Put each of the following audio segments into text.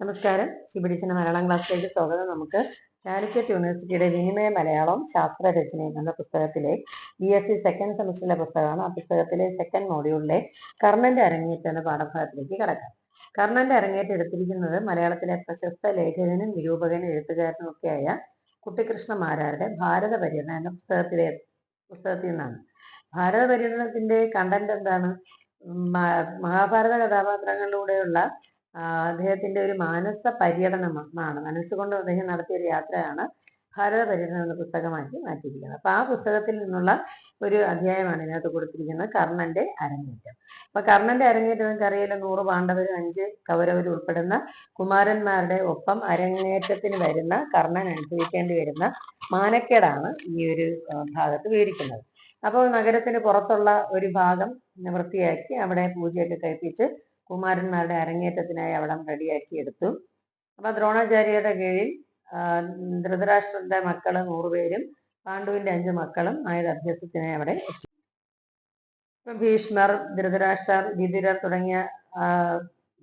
നമസ്കാരം. ശിബിഡിച്ചിന്റെ മലയാളം ക്ലാസ്സിലേക്ക് സ്വാഗതം. നമുക്ക് കാലിക്കറ്റ് യൂണിവേഴ്സിറ്റിയുടെ വിനിമയ മലയാളം ശാസ്ത്ര രചനയും എന്ന പുസ്തകത്തിലെ ബി എസ് സി സെക്കൻഡ് സെമസ്റ്ററിലെ പുസ്തകമാണ്. ആ പുസ്തകത്തിലെ സെക്കൻഡ് മോഡ്യൂളിലെ കർണന്റെ അരങ്ങേറ്റം എന്ന പാഠഭാഗത്തിലേക്ക് കടക്കാം. കർണന്റെ അരങ്ങേറ്റം എടുത്തിരിക്കുന്നത് മലയാളത്തിലെ പ്രശസ്ത ലേഖകനും നിരൂപകനും എഴുത്തുകാരനും ഒക്കെയായ കുട്ടിക്കൃഷ്ണ മാരാരുടെ ഭാരത പര്യടനം എന്ന പുസ്തകത്തിലെ പുസ്തകത്തിൽ നിന്നാണ്. ഭാരത പര്യടനത്തിന്റെ കണ്ടന്റ് എന്താണ്? മഹാഭാരത കഥാപാത്രങ്ങളിലൂടെയുള്ള അദ്ദേഹത്തിന്റെ ഒരു മാനസ പര്യടനമാണ് മനസ്സുകൊണ്ട് അദ്ദേഹം നടത്തിയ ഒരു യാത്രയാണ് ഭാരത പര്യടനം എന്ന പുസ്തകമാക്കി മാറ്റിയിരിക്കുന്നത്. അപ്പൊ ആ പുസ്തകത്തിൽ നിന്നുള്ള ഒരു അധ്യായമാണ് ഇതിനകത്ത് കൊടുത്തിരിക്കുന്നത്. കർണന്റെ അരങ്ങേറ്റം. അപ്പൊ കർണന്റെ അരങ്ങേറ്റം നിങ്ങൾക്ക് അറിയില്ല നൂറ് പാണ്ഡവരും അഞ്ച് കൗരവരും ഉൾപ്പെടുന്ന കുമാരന്മാരുടെ ഒപ്പം അരങ്ങേറ്റത്തിന് വരുന്ന കർണൻ അനുഭവിക്കേണ്ടി വരുന്ന മാനക്കേടാണ് ഈ ഒരു ഭാഗത്ത് വിവരിക്കുന്നത്. അപ്പോൾ നഗരത്തിന് പുറത്തുള്ള ഒരു ഭാഗം വൃത്തിയാക്കി അവിടെ പൂജയൊക്കെ കഴിപ്പിച്ച് കുമാരന്മാരുടെ അരങ്ങേറ്റത്തിനായി അവിടം റെഡിയാക്കി എടുത്തു അപ്പൊ ദ്രോണാചാര്യയുടെ കീഴിൽ ധൃതരാഷ്ട്രന്റെ മക്കൾ നൂറുപേരും പാണ്ഡുവിന്റെ അഞ്ച് മക്കളും ആയത് അഭ്യസത്തിനായി അവിടെ ഇപ്പൊ ഭീഷ്മർ ധൃതരാഷ്ട്രർ വിദുരർ തുടങ്ങിയ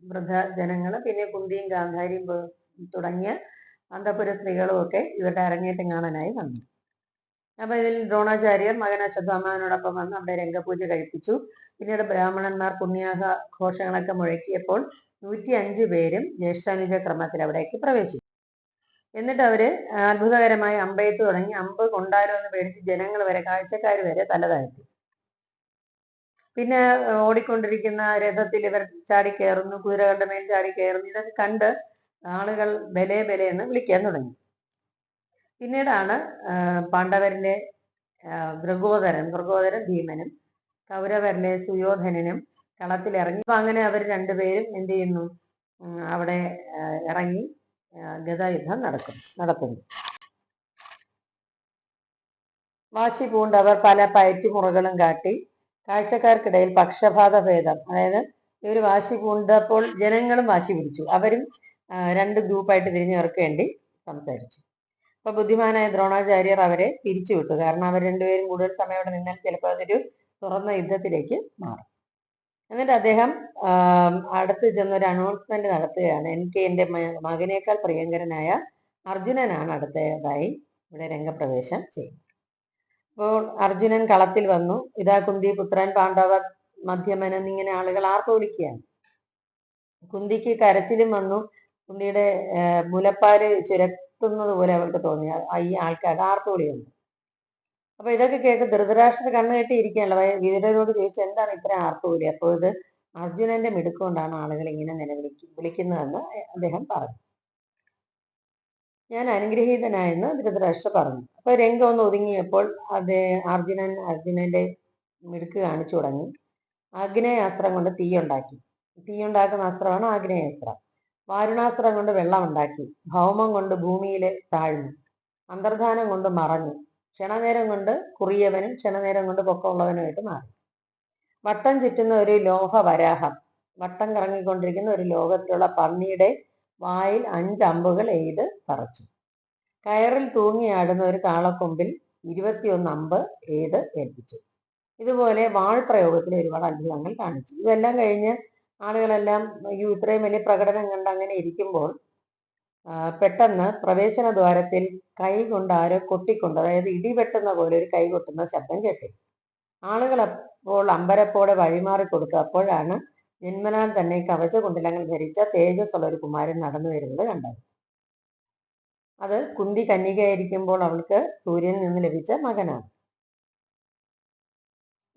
വൃദ്ധ ജനങ്ങൾ പിന്നെ കുന്തിയും ഗാന്ധാരിയും തുടങ്ങിയ അന്തപുര സ്ത്രീകളും ഒക്കെ ഇവരുടെ അരങ്ങേറ്റം കാണാനായി വന്നു. അപ്പൊ ഇതിൽ ദ്രോണാചാര്യർ മകൻ അശ്വത്ഥാമാവിനോടൊപ്പം വന്ന് അവിടെ രംഗപൂജ കഴിപ്പിച്ചു. പിന്നീട് ബ്രാഹ്മണന്മാർ പുണ്യാഹ ഘോഷങ്ങളൊക്കെ മുഴക്കിയപ്പോൾ നൂറ്റി അഞ്ച് പേരും ജ്യേഷ്ഠാനുജ ക്രമത്തിൽ അവിടേക്ക് പ്രവേശിച്ചു. എന്നിട്ട് അവർ അത്ഭുതകരമായ അമ്പയത്ത് തുടങ്ങി അമ്പ് കൊണ്ടാലോ എന്ന് പേടിച്ച് ജനങ്ങൾ വരെ കാഴ്ചക്കാർ വരെ തല പിന്നെ ഓടിക്കൊണ്ടിരിക്കുന്ന രഥത്തിൽ ഇവർ ചാടി കയറുന്നു കുതിരകളുടെ മേൽ ചാടി കയറുന്നു ഇതൊക്കെ കണ്ട് ആളുകൾ ബലേ ബലേ എന്ന് വിളിക്കാൻ തുടങ്ങി. പിന്നീടാണ് പാണ്ഡവരിലെ ഭൃഗോദരൻ ഭൃഗോദരൻ ഭീമനും കൗരവരിലെ സുയോധനനും കളത്തിലിറങ്ങി. അപ്പൊ അങ്ങനെ അവർ രണ്ടുപേരും എന്ത് ചെയ്യുന്നു? അവിടെ ഇറങ്ങി ഗതായുദ്ധം നടക്കും നടത്തുന്നു. വാശി പൂണ്ടവർ പല പയറ്റുമുറകളും കാട്ടി കാഴ്ചക്കാർക്കിടയിൽ പക്ഷപാത ഭേദം അതായത് ഇവർ വാശി പൂണ്ടപ്പോൾ ജനങ്ങളും വാശി പിടിച്ചു. അവരും രണ്ട് ഗ്രൂപ്പായിട്ട് തിരിഞ്ഞവർക്ക് വേണ്ടി സംസാരിച്ചു. അപ്പൊ ബുദ്ധിമാനായ ദ്രോണാചാര്യർ അവരെ പിരിച്ചുവിട്ടു. കാരണം അവർ രണ്ടുപേരും കൂടുതൽ സമയം അവിടെ നിന്നാൽ ചിലപ്പോൾ അതൊരു തുറന്ന യുദ്ധത്തിലേക്ക് മാറും. എന്നിട്ട് അദ്ദേഹം അടുത്ത് ചെന്ന് ഒരു അനൗൺസ്മെന്റ് നടത്തുകയാണ്. എനിക്ക് എന്റെ മകനേക്കാൾ പ്രിയങ്കരനായ അർജുനനാണ് അടുത്തതായി ഇവിടെ രംഗപ്രവേശം ചെയ്യുന്നത്. അപ്പോൾ അർജുനൻ കളത്തിൽ വന്നു. ഇതാ കുന്തി പുത്രൻ പാണ്ഡവ മധ്യമൻ എന്നിങ്ങനെ ആളുകൾ ആർപ്പ് വിളിക്കുകയാണ്? കുന്തിക്ക് കരച്ചിലും വന്നു. കുന്തിയുടെ മുലപ്പാൽ ചുരത്തുന്നത് പോലെ അവൾക്ക് തോന്നി. ഈ ആൾക്കാർ ആർപ്പ് വിളിയുണ്ട് അപ്പൊ ഇതൊക്കെ കേട്ട് ധൃതരാഷ്ട്ര കണ്ണു കെട്ടി ഇരിക്കുകയല്ല വീരരോട് ചോദിച്ചു എന്താണ് ഇത്ര ആർപ്പുവിലി അപ്പോൾ ഇത് അർജുനന്റെ മിടുക്കൊണ്ടാണ് ആളുകൾ ഇങ്ങനെ നിലവിളിക്ക് വിളിക്കുന്നതെന്ന് അദ്ദേഹം പറഞ്ഞു. ഞാൻ അനുഗ്രഹീതനായെന്ന് ധൃതരാഷ്ട്ര പറഞ്ഞു. അപ്പൊ രംഗം ഒന്ന് ഒതുങ്ങിയപ്പോൾ അദ്ദേഹം അർജുനൻ അർജുനന്റെ മിടുക്ക് കാണിച്ചു തുടങ്ങി. ആഗ്നേയാസ്ത്രം കൊണ്ട് തീയുണ്ടാക്കി തീയുണ്ടാക്കുന്ന അസ്ത്രമാണ് ആഗ്നേയാസ്ത്രം. വാരുണാസ്ത്രം കൊണ്ട് വെള്ളം ഉണ്ടാക്കി. ഭൗമം കൊണ്ട് ഭൂമിയിലെ താഴ്ന്നു. അന്തർധാനം കൊണ്ട് മറഞ്ഞു. ക്ഷണനേരം കൊണ്ട് കുറിയവനും ക്ഷണനേരം കൊണ്ട് പൊക്കമുള്ളവനുമായിട്ട് മാറി. വട്ടം ചുറ്റുന്ന ഒരു ലോഹ വരാഹം വട്ടം കറങ്ങിക്കൊണ്ടിരിക്കുന്ന ഒരു ലോകത്തിലുള്ള പന്നിയുടെ വായിൽ അഞ്ച് അമ്പുകൾ എയ്ത് തറച്ചു കയറിൽ തൂങ്ങിയാടുന്ന ഒരു കാളക്കൊമ്പിൽ ഇരുപത്തിയൊന്ന് അമ്പ് എയ്ത് ഏൽപ്പിച്ചു. ഇതുപോലെ വാൾ പ്രയോഗത്തിൽ ഒരുപാട് അത്ഭുതങ്ങൾ കാണിച്ചു. ഇതെല്ലാം കഴിഞ്ഞ് ആളുകളെല്ലാം അയ്യോ ഇത്രയും വലിയ പ്രകടനം കണ്ട് അങ്ങനെ ഇരിക്കുമ്പോൾ പെട്ടെന്ന് പ്രവേശന ദ്വാരത്തിൽ കൈ കൊണ്ട് ആരോ കൊട്ടിക്കൊണ്ട് അതായത് ഇടി വെട്ടുന്ന പോലെ ഒരു കൈ കൊട്ടുന്ന ശബ്ദം കേട്ടു. ആളുകൾ അപ്പോൾ അമ്പരപ്പോടെ വഴിമാറി കൊടുക്കുക അപ്പോഴാണ് ജന്മനാൽ തന്നെ കവച കുണ്ടിലങ്ങൾ ധരിച്ച തേജസ്സുള്ള ഒരു കുമാരൻ നടന്നു വരുന്നത് കണ്ടത്. അത് കുന്തി കന്യകയായിരിക്കുമ്പോൾ അവൾക്ക് സൂര്യനിൽ നിന്ന് ലഭിച്ച മകനാണ്.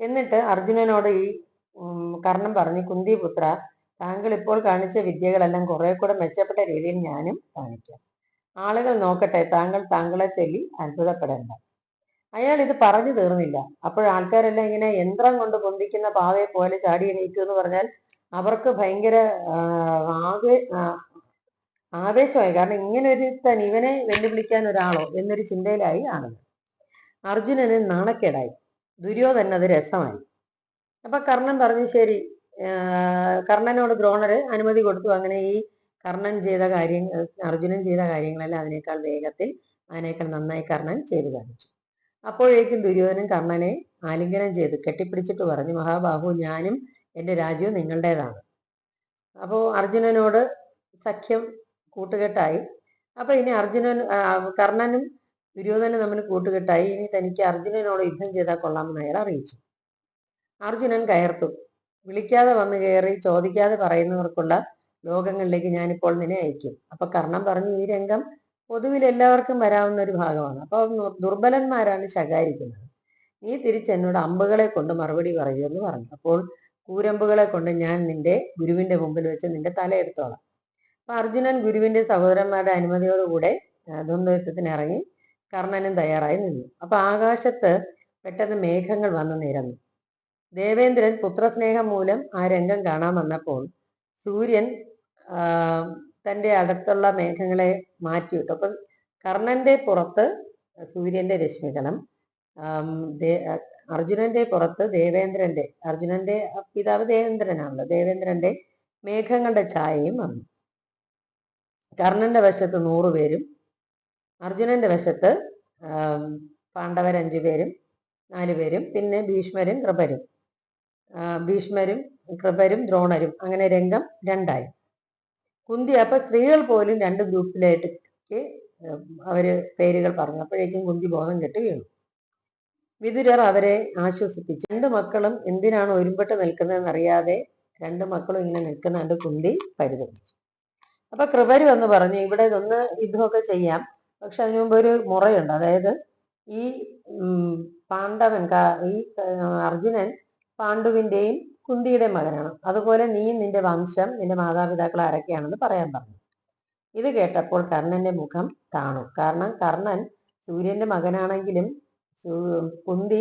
എന്നിട്ട് അർജുനനോട് ഈ കർണം പറഞ്ഞു കുന്തി പുത്ര താങ്കൾ ഇപ്പോൾ കാണിച്ച വിദ്യകളെല്ലാം കുറെ കൂടെ മെച്ചപ്പെട്ട രീതിയിൽ ഞാനും കാണിക്കാം. ആളുകൾ നോക്കട്ടെ താങ്കൾ താങ്കളെ ചൊല്ലി അത്ഭുതപ്പെടേണ്ട. അയാൾ ഇത് പറഞ്ഞു തീർന്നില്ല. അപ്പോൾ ആൾക്കാരെല്ലാം ഇങ്ങനെ യന്ത്രം കൊണ്ട് പൊന്തിക്കുന്ന പാവയെ പോലെ ചാടി എണീറ്റു എന്ന് പറഞ്ഞാൽ അവർക്ക് ഭയങ്കര ആകെ ആവേ ആവേശമായി. കാരണം ഇങ്ങനെ ഒരു തൻ ഇവനെ വെല്ലുവിളിക്കാൻ ഒരാളോ എന്നൊരു ചിന്തയിലായി ആളുകൾ. അർജുനന് നാണക്കേടായി. ദുര്യോധന അത് രസമായി. അപ്പൊ കർണൻ പറഞ്ഞു ശരി കർണനോട് ദ്രോണർ അനുമതി കൊടുത്തു. അങ്ങനെ ഈ കർണൻ ചെയ്ത കാര്യങ്ങൾ അർജുനൻ ചെയ്ത കാര്യങ്ങളെല്ലാം അതിനേക്കാൾ വേഗത്തിൽ അതിനേക്കാൾ നന്നായി കർണൻ ചെയ്തു കാണിച്ചു. അപ്പോഴേക്കും ദുര്യോധനൻ കർണനെ ആലിംഗനം ചെയ്ത്. കെട്ടിപ്പിടിച്ചിട്ട് പറഞ്ഞു മഹാബാഹു ഞാനും എന്റെ രാജ്യവും നിങ്ങളുടേതാണ്. അപ്പോൾ അർജുനനോട് സഖ്യം കൂട്ടുകെട്ടായി. അപ്പൊ ഇനി അർജുനൻ കർണനും ദുര്യോധനും തമ്മിൽ കൂട്ടുകെട്ടായി. ഇനി തനിക്ക് അർജുനനോട് യുദ്ധം ചെയ്താൽ കൊള്ളാമെന്ന് അയാൾ അറിയിച്ചു. അർജുനൻ കയർത്തു. വിളിക്കാതെ വന്നു കയറി ചോദിക്കാതെ പറയുന്നവർക്കുള്ള ലോകങ്ങളിലേക്ക് ഞാനിപ്പോൾ നിന്നെ അയക്കും. അപ്പൊ കർണം പറഞ്ഞു ഈ രംഗം പൊതുവിൽ എല്ലാവർക്കും വരാവുന്ന ഒരു ഭാഗമാണ്. അപ്പൊ ദുർബലന്മാരാണ് ശകാരിക്കുന്നത്. നീ തിരിച്ചെന്നോട് അമ്പുകളെ കൊണ്ട് മറുപടി പറയൂ എന്ന് പറഞ്ഞു. അപ്പോൾ കൂരമ്പുകളെ കൊണ്ട് ഞാൻ നിന്റെ ഗുരുവിന്റെ മുമ്പിൽ വെച്ച് നിന്റെ തല എടുത്തോളാം. അപ്പൊ അർജുനൻ ഗുരുവിന്റെ സഹോദരന്മാരുടെ അനുമതിയോടുകൂടെ ദ്വന്ദ്വയുദ്ധത്തിന് ഇറങ്ങി കർണനും തയ്യാറായി നിന്നു. അപ്പൊ ആകാശത്ത് പെട്ടെന്ന് മേഘങ്ങൾ വന്നു നിരന്നു. ദേവേന്ദ്രൻ പുത്രസ്നേഹം മൂലം ആ രംഗം കാണാൻ വന്നപ്പോൾ സൂര്യൻ തന്റെ അടുത്തുള്ള മേഘങ്ങളെ മാറ്റിവിട്ടു അപ്പൊ കർണന്റെ പുറത്ത് സൂര്യന്റെ രശ്മികണം. അർജുനന്റെ പുറത്ത് ദേവേന്ദ്രന്റെ അർജുനന്റെ പിതാവ് ദേവേന്ദ്രനാണല്ലോ. ദേവേന്ദ്രന്റെ മേഘങ്ങളുടെ ഛായയും വന്നു. കർണന്റെ വശത്ത് നൂറുപേരും അർജുനന്റെ വശത്ത് പാണ്ഡവർ അഞ്ചുപേരും നാലുപേരും പിന്നെ ഭീഷ്മരും കൃപരും. ഭീഷ്മരും കൃപരും ദ്രോണരും അങ്ങനെ രംഗം രണ്ടായി. കുന്തി അപ്പൊ സ്ത്രീകൾ പോലും രണ്ട് ഗ്രൂപ്പിലായിട്ട് അവർ പേരുകൾ പറഞ്ഞു. അപ്പോഴേക്കും കുന്തി ബോധം കെട്ട് വീണു. വിതുരർ അവരെ ആശ്വസിപ്പിച്ചു. രണ്ട് മക്കളും എന്തിനാണ് ഒരുമ്പെട്ട് നിൽക്കുന്നതെന്ന് അറിയാതെ രണ്ട് മക്കളും ഇങ്ങനെ നിൽക്കുന്നുണ്ട് കുന്തി പരിതപിച്ചു. അപ്പൊ കൃപര് വന്ന് പറഞ്ഞു ഇവിടെ ഇതൊന്ന് യുദ്ധമൊക്കെ ചെയ്യാം. പക്ഷെ അതിനു മുമ്പ് ഒരു മുറയുണ്ട്. അതായത് ഈ പാണ്ഡവൻ ഈ അർജുനൻ പാണ്ഡുവിന്റെയും കുന്തിയുടെ മകനാണ്. അതുപോലെ നീയും നിന്റെ വംശം നിന്റെ മാതാപിതാക്കൾ ആരൊക്കെയാണെന്ന് പറയാൻ പറഞ്ഞു. ഇത് കേട്ടപ്പോൾ കർണന്റെ മുഖം താണു. കാരണം കർണൻ സൂര്യന്റെ മകനാണെങ്കിലും കുന്തി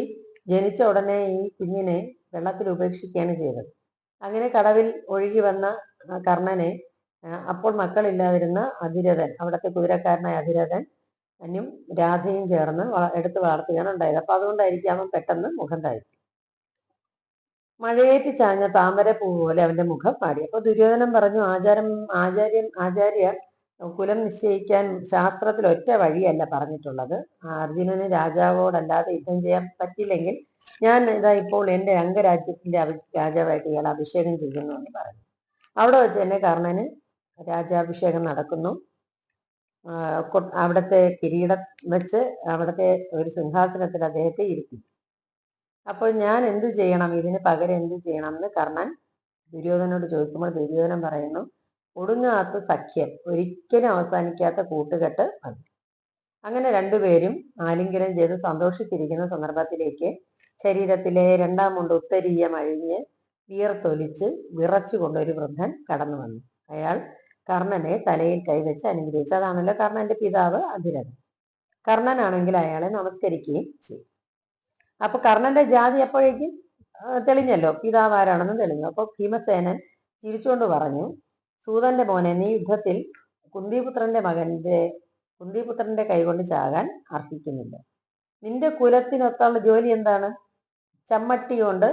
ജനിച്ച ഉടനെ ഈ കുഞ്ഞിനെ വെള്ളത്തിൽ ഉപേക്ഷിക്കുകയാണ് ചെയ്തത്. അങ്ങനെ കടവിൽ ഒഴുകി വന്ന കർണനെ അപ്പോൾ മക്കളില്ലാതിരുന്ന അധിരഥൻ അവിടുത്തെ കുതിരക്കാരനായ അധിരഥൻ അന്യും രാധയും ചേർന്ന് എടുത്തു വളർത്തുകയാണ് ഉണ്ടായത്. അപ്പൊ അതുകൊണ്ടായിരിക്കും അവൻ പെട്ടെന്ന് മുഖം താഴ്ത്തി. മഴയേറ്റ് ചാഞ്ഞ താമരപ്പൂ പോലെ അവന്റെ മുഖം പാടി അപ്പൊ ദുര്യോധനൻ പറഞ്ഞു ആചാരം ആചാര്യം ആചാര്യ കുലം നിശ്ചയിക്കാൻ ശാസ്ത്രത്തിൽ ഒറ്റ വഴിയല്ല പറഞ്ഞിട്ടുള്ളത്. അർജുനന് രാജാവോടല്ലാതെ യുദ്ധം ചെയ്യാൻ പറ്റില്ലെങ്കിൽ ഞാൻ ഇതാ ഇപ്പോൾ എന്റെ അംഗരാജ്യത്തിന്റെ രാജാവായിട്ട് ഇയാൾ അഭിഷേകം ചെയ്യുന്നു എന്ന് പറഞ്ഞു. അവിടെ വെച്ച് തന്നെ കർണന് രാജാഭിഷേകം നടക്കുന്നു. അവിടുത്തെ കിരീടം വെച്ച് അവിടുത്തെ ഒരു സിംഹാസനത്തിൽ അദ്ദേഹത്തെ ഇരുത്തി അപ്പോൾ ഞാൻ എന്തു ചെയ്യണം? ഇതിന് പകരം എന്തു ചെയ്യണം എന്ന് കർണൻ ദുര്യോധനോട് ചോദിക്കുമ്പോൾ ദുര്യോധനൻ പറയുന്നു ഒടുങ്ങാത്ത സഖ്യം ഒരിക്കലും അവസാനിക്കാത്ത കൂട്ടുകെട്ട് മതി. അങ്ങനെ രണ്ടുപേരും ആലിംഗനം ചെയ്ത് സന്തോഷിച്ചിരിക്കുന്ന സന്ദർഭത്തിലേക്ക് ശരീരത്തിലെ രണ്ടാം മുണ്ട് ഉത്തരീയം അഴിഞ്ഞ് വിയർത്തൊലിച്ച് വിറച്ചുകൊണ്ട് ഒരു വൃദ്ധൻ കടന്നു വന്നു. അയാൾ കർണനെ തലയിൽ കൈവച്ച് അനുഗ്രഹിച്ചു. അതാണല്ലോ കർണന്റെ പിതാവ് അധിരഥൻ. കർണനാണെങ്കിൽ അയാളെ നമസ്കരിക്കുകയും ചെയ്തു. അപ്പൊ കർണന്റെ ജാതി എപ്പോഴേക്കും തെളിഞ്ഞല്ലോ. പിതാവ് ആരാണെന്ന് തെളിഞ്ഞു. അപ്പൊ ഭീമസേനൻ ചിരിച്ചുകൊണ്ട് പറഞ്ഞു സൂതന്റെ മോനെ നീ യുദ്ധത്തിൽ കുന്തിപുത്രന്റെ മകന്റെ കുന്തിപുത്രന്റെ കൈകൊണ്ട് ചാകാൻ അർഹിക്കുന്നില്ല. നിന്റെ കുലത്തിനൊത്തുള്ള ജോലി എന്താണ്? ചമ്മട്ടി കൊണ്ട്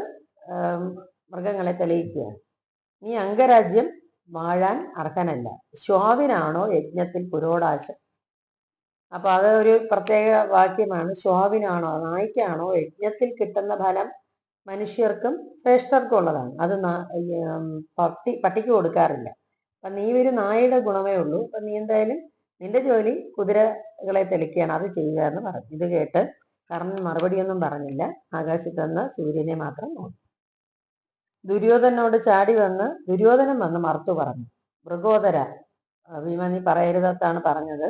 മൃഗങ്ങളെ തെളിയിക്കുകയാണ് നീ അംഗരാജ്യം വാഴാൻ അർഹനല്ല. ശ്വാവിനാണോ യജ്ഞത്തിൽ പുരോടാശം അപ്പൊ അത് ഒരു പ്രത്യേക വാക്യമാണ്. ശ്വാവിനാണോ നായ്ക്കാണോ യജ്ഞത്തിൽ കിട്ടുന്ന ഫലം മനുഷ്യർക്കും ശ്രേഷ്ഠർക്കും ഉള്ളതാണ്. അത് പട്ടി പട്ടിക്ക് കൊടുക്കാറില്ല. അപ്പൊ നീ ഒരു നായയുടെ ഗുണമേ ഉള്ളൂ. അപ്പൊ നീ എന്തായാലും നിന്റെ ജോലി കുതിരകളെ തെളിക്കുകയാണ് അത് ചെയ്യുക എന്ന് പറഞ്ഞു. ഇത് കേട്ട് കർണൻ മറുപടിയൊന്നും പറഞ്ഞില്ല. ആകാശത്ത് നിന്ന് സൂര്യനെ മാത്രം നോക്കി. ദുര്യോധനോട് ചാടി വന്ന് ദുര്യോധനൻ വന്ന് മറുത്തു പറഞ്ഞു മൃഗോദര ഭീമ നീ പറയരുതത്താണ് പറഞ്ഞത്.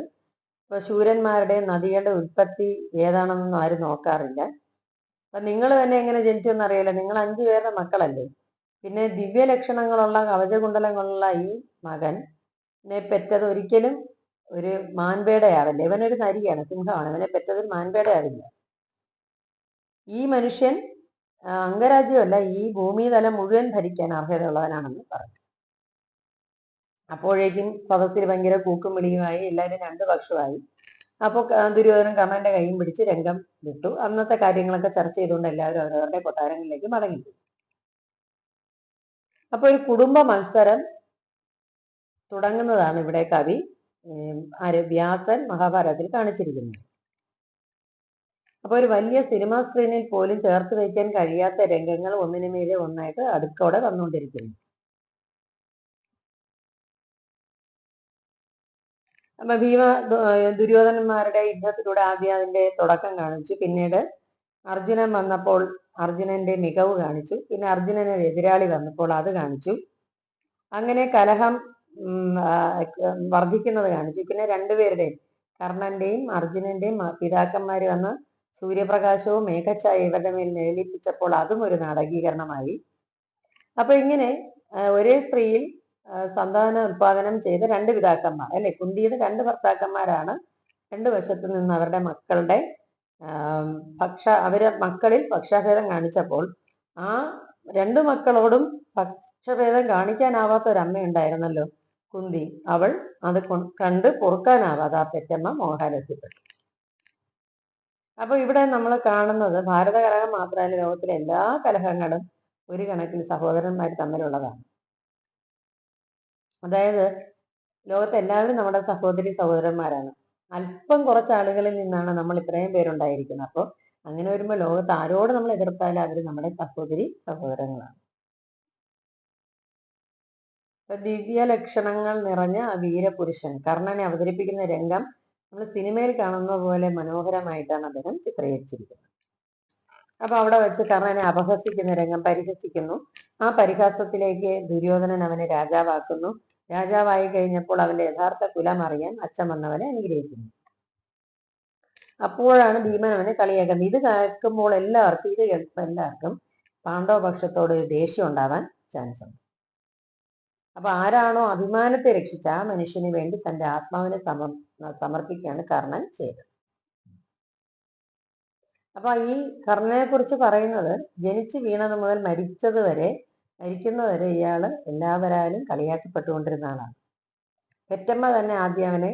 ഇപ്പൊ ശൂരന്മാരുടെ നദികളുടെ ഉൽപ്പത്തി ഏതാണെന്നൊന്നും ആരും നോക്കാറില്ല. അപ്പൊ നിങ്ങൾ തന്നെ എങ്ങനെ ജനിച്ചു അറിയില്ല. നിങ്ങൾ അഞ്ചു പേരുടെ മക്കളല്ലേ? പിന്നെ ദിവ്യ ലക്ഷണങ്ങളുള്ള കവചകുണ്ടലങ്ങളുള്ള ഈ മകൻ എന്നെ പെറ്റത് ഒരിക്കലും ഒരു മാൻപേടയാവില്ല ഇവനൊരു നരിയാണ് സിംഹമാണ്. ഇവനെ പെറ്റത് ഒരു മാൻപേടയാവില്ല ഈ മനുഷ്യൻ അംഗരാജ്യമല്ല ഈ ഭൂമി ഭൂമിതലം മുഴുവൻ ഭരിക്കാൻ അർഹതയുള്ളവനാണെന്ന് പറഞ്ഞു. അപ്പോഴേക്കും സദസ്സിൽ ഭയങ്കര കൂക്കും വിളിയുമായി എല്ലാവരും രണ്ടു പക്ഷമായി. അപ്പോൾ ദുര്യോധനൻ കർണന്റെ കൈയും പിടിച്ച് രംഗം വിട്ടു. അന്നത്തെ കാര്യങ്ങളൊക്കെ ചർച്ച ചെയ്തുകൊണ്ട് എല്ലാവരും അവരവരുടെ കൊട്ടാരങ്ങളിലേക്ക് മടങ്ങി. അപ്പൊ ഒരു കുടുംബ മത്സരം തുടങ്ങുന്നതാണ് ഇവിടെ കവി ആര് വ്യാസൻ മഹാഭാരതത്തിൽ കാണിച്ചിരിക്കുന്നത്. അപ്പൊ ഒരു വലിയ സിനിമാ സ്ക്രീനിൽ പോലും ചേർത്ത് വയ്ക്കാൻ കഴിയാത്ത രംഗങ്ങൾ ഒന്നിനു മീതെ ഒന്നായിട്ട് അടുക്കോടെ വന്നുകൊണ്ടിരിക്കുന്നു. അപ്പൊ ഭീമ ദുര്യോധനന്മാരുടെ യുദ്ധത്തിലൂടെ ആദ്യം അതിന്റെ തുടക്കം കാണിച്ചു. പിന്നീട് അർജുനൻ വന്നപ്പോൾ അർജുനന്റെ മികവ് കാണിച്ചു. പിന്നെ അർജുനന് എതിരാളി വന്നപ്പോൾ അത് കാണിച്ചു. അങ്ങനെ കലഹം വർദ്ധിക്കുന്നത് കാണിച്ചു. പിന്നെ രണ്ടുപേരുടെയും കർണന്റെയും അർജുനന്റെയും പിതാക്കന്മാര് വന്ന് സൂര്യപ്രകാശവും മേഘച്ഛായ ഇവരുടെ മേൽ നിഴലിപ്പിച്ചപ്പോൾ അതും ഒരു നാടകീകരണമായി. അപ്പൊ ഇങ്ങനെ ഒരേ സ്ത്രീയിൽ സന്താന ഉത്പാദനം ചെയ്ത രണ്ട് പിതാക്കന്മാർ അല്ലെ? കുന്തിയുടെ രണ്ട് ഭർത്താക്കന്മാരാണ് രണ്ടു വശത്തു നിന്ന് അവരുടെ മക്കളുടെ ഭക്ഷ അവരെ മക്കളിൽ പക്ഷഭേദം കാണിച്ചപ്പോൾ ആ രണ്ടു മക്കളോടും പക്ഷഭേദം കാണിക്കാനാവാത്ത ഒരു അമ്മയുണ്ടായിരുന്നല്ലോ കുന്തി. അവൾ അത് കണ്ട് പൊറുക്കാനാവാതെ ആ പെറ്റമ്മ മോഹാലസ്യപ്പെട്ടു അപ്പൊ ഇവിടെ നമ്മൾ കാണുന്നത് ഭാരത കലഹം മാത്രമല്ല ലോകത്തിലെ എല്ലാ കലഹങ്ങളും ഒരു കണക്കിന് സഹോദരന്മാർ തമ്മിലുള്ളതാണ്. അതായത് ലോകത്തെ എല്ലാവരും നമ്മുടെ സഹോദരി സഹോദരന്മാരാണ്. അല്പം കുറച്ച് ആളുകളിൽ നിന്നാണ് നമ്മൾ ഇത്രയും പേരുണ്ടായിരിക്കുന്നത്. അപ്പോൾ അങ്ങനെ വരുമ്പോൾ ലോകത്ത് ആരോട് നമ്മൾ എതിർത്താലും അവർ നമ്മുടെ സഹോദരി സഹോദരങ്ങളാണ്. ദിവ്യ ലക്ഷണങ്ങൾ നിറഞ്ഞ വീരപുരുഷൻ കർണനെ അവതരിപ്പിക്കുന്ന രംഗം നമ്മൾ സിനിമയിൽ കാണുന്ന പോലെ മനോഹരമായിട്ടാണ് അദ്ദേഹം ചിത്രീകരിച്ചിരിക്കുന്നത്. അപ്പൊ അവിടെ വെച്ച് കർണനെ അപഹസിക്കുന്ന രംഗം പരിഹസിക്കുന്നു. ആ പരിഹാസത്തിലേക്ക് ദുര്യോധനൻ അവനെ രാജാവാക്കുന്നു. രാജാവായി കഴിഞ്ഞപ്പോൾ അവന്റെ യഥാർത്ഥ കുലം അറിയാൻ അച്ഛൻ വന്നവനെ അനുഗ്രഹിക്കുന്നു. അപ്പോഴാണ് ഭീമൻ അവനെ കളിയാക്കുന്നത്. ഇത് കേൾക്കുമ്പോൾ എല്ലാവർക്കും ഇത് കേൾക്കുമ്പോൾ എല്ലാവർക്കും പാണ്ഡവ പക്ഷത്തോട് ഒരു ദേഷ്യം ഉണ്ടാവാൻ ചാൻസ് ഉണ്ട്. അപ്പൊ ആരാണോ അഭിമാനത്തെ രക്ഷിച്ച ആ മനുഷ്യന് വേണ്ടി തന്റെ ആത്മാവിനെ സമർ സമർപ്പിക്കുകയാണ് കർണൻ ചെയ്തത്. അപ്പൊ ഈ കർണനെ കുറിച്ച് പറയുന്നത് ജനിച്ചു വീണത് മുതൽ മരിച്ചത് വരെ മരിക്കുന്നവരെ ഇയാൾ എല്ലാവരാലും കളിയാക്കപ്പെട്ടുകൊണ്ടിരുന്ന ആളാണ്. പെറ്റമ്മ തന്നെ ആദ്യം അവനെ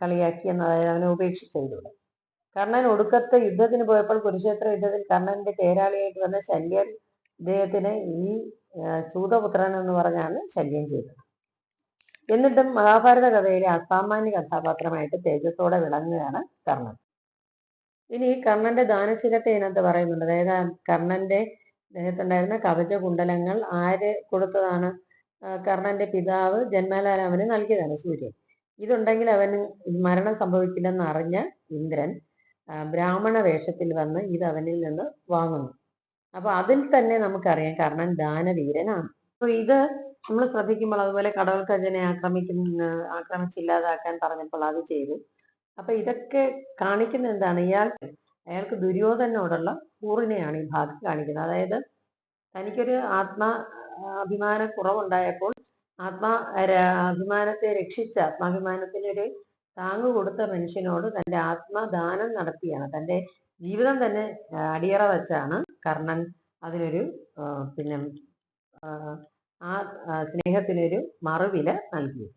കളിയാക്കി എന്നതായത് അവനെ ഉപേക്ഷിച്ചതിലൂടെ കർണൻ ഒടുക്കത്തെ യുദ്ധത്തിന് പോയപ്പോൾ കുരുക്ഷേത്ര യുദ്ധത്തിൽ കർണന്റെ തേരാളിയായിട്ട് വന്ന ശല്യൻ ഇദ്ദേഹത്തിന് ഈ സൂതപുത്രൻ എന്ന് പറഞ്ഞാണ് ശല്യം ചെയ്തത്. എന്നിട്ടും മഹാഭാരത കഥയിലെ അസാമാന്യ കഥാപാത്രമായിട്ട് തേജസ്സോടെ വിളങ്ങുകയാണ് കർണൻ. ഇനി കർണന്റെ ദാനശീലത്തെ ഇതിനകത്ത് പറയുന്നുണ്ട്. അതായത് കർണന്റെ ദേഹത്തുണ്ടായിരുന്ന കവച കുണ്ടലങ്ങൾ ആര് കൊടുത്തതാണ്? കർണന്റെ പിതാവ് ജന്മലാൽ അവന് നൽകിയതാണ് സൂര്യൻ. ഇതുണ്ടെങ്കിൽ അവന് മരണം സംഭവിക്കില്ലെന്ന് അറിഞ്ഞ ഇന്ദ്രൻ ബ്രാഹ്മണ വേഷത്തിൽ വന്ന് ഇത് അവനിൽ നിന്ന് വാങ്ങുന്നു. അപ്പൊ അതിൽ തന്നെ നമുക്കറിയാം കർണൻ ദാനവീരനാണ്. അപ്പൊ ഇത് നമ്മൾ ശ്രദ്ധിക്കുമ്പോൾ അതുപോലെ കടവൽ ഖജനെ ആക്രമിക്കുന്ന ആക്രമിച്ചില്ലാതാക്കാൻ പറഞ്ഞപ്പോൾ അത് ചെയ്തു. അപ്പൊ ഇതൊക്കെ കാണിക്കുന്ന എന്താണ്? ഇയാൾ അയാൾക്ക് ദുര്യോധനോടുള്ള കൂറിനെയാണ് ഈ ഭാഗത്ത് കാണിക്കുന്നത്. അതായത് തനിക്കൊരു ആത്മാ അഭിമാന കുറവുണ്ടായപ്പോൾ ആത്മാ അഭിമാനത്തെ രക്ഷിച്ച ആത്മാഭിമാനത്തിനൊരു താങ്ങു കൊടുത്ത മനുഷ്യനോട് തന്റെ ആത്മദാനം നടത്തിയാണ്. തന്റെ ജീവിതം തന്നെ അടിയറ വച്ചാണ് കർണൻ അതിനൊരു പിന്നെ ആ, സ്നേഹത്തിനൊരു മറുവില നൽകിയത്.